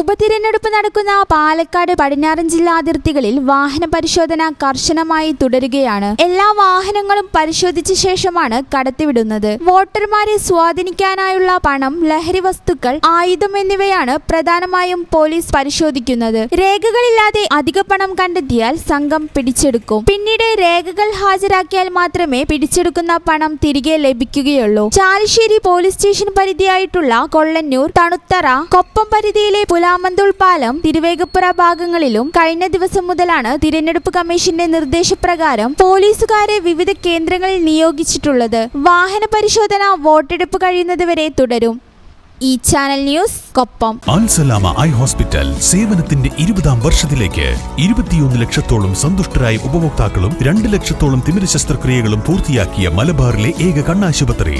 ഉപതിരഞ്ഞെടുപ്പ് നടക്കുന്ന പാലക്കാട് പടിഞ്ഞാറൻ ജില്ലാ അതിർത്തികളിൽ വാഹന പരിശോധന കർശനമായി തുടരുകയാണ്. എല്ലാ വാഹനങ്ങളും പരിശോധിച്ച ശേഷമാണ് കടത്തിവിടുന്നത്. വോട്ടർമാരെ സ്വാധീനിക്കാനായുള്ള പണം ലഹരി വസ്തുക്കൾ ആയുധം എന്നിവയാണ് പ്രധാനമായും പോലീസ് പരിശോധിക്കുന്നത്. രേഖകളില്ലാതെ അധിക പണം കണ്ടെത്തിയാൽ സംഘം പിടിച്ചെടുക്കും. പിന്നീട് രേഖകൾ ഹാജരാക്കിയാൽ മാത്രമേ പിടിച്ചെടുക്കുന്ന പണം തിരികെ ലഭിക്കുകയുള്ളൂ. ചാലിശ്ശേരി പോലീസ് സ്റ്റേഷൻ പരിധിയായിട്ടുള്ള കൊള്ളന്നൂർ തണുത്തറ കൊപ്പം പരിധിയിലെ പുലാമന്തൂൾ പാലം തിരുവേഗപ്പുറ ഭാഗങ്ങളിലും കഴിഞ്ഞ ദിവസം മുതലാണ് തിരഞ്ഞെടുപ്പ് കമ്മീഷന്റെ നിർദ്ദേശപ്രകാരം പോലീസുകാരെ വിവിധ കേന്ദ്രങ്ങളിൽ നിയോഗിച്ചിട്ടുള്ളത്. വാഹന പരിശോധന വോട്ടെടുപ്പ് കഴിയുന്നതുവരെ തുടരും. ഈ channel news Koppam. Alsalama eye hospital സേവനത്തിന്റെ ഇരുപതാം വർഷത്തിലേക്ക് ഇരുപത്തിയൊന്ന് ലക്ഷത്തോളം സന്തുഷ്ടരായ ഉപഭോക്താക്കളും രണ്ട് ലക്ഷത്തോളം തിമിര ശസ്ത്രക്രിയകളും പൂർത്തിയാക്കിയ മലബാറിലെ ഏക കണ്ണാശുപത്രി.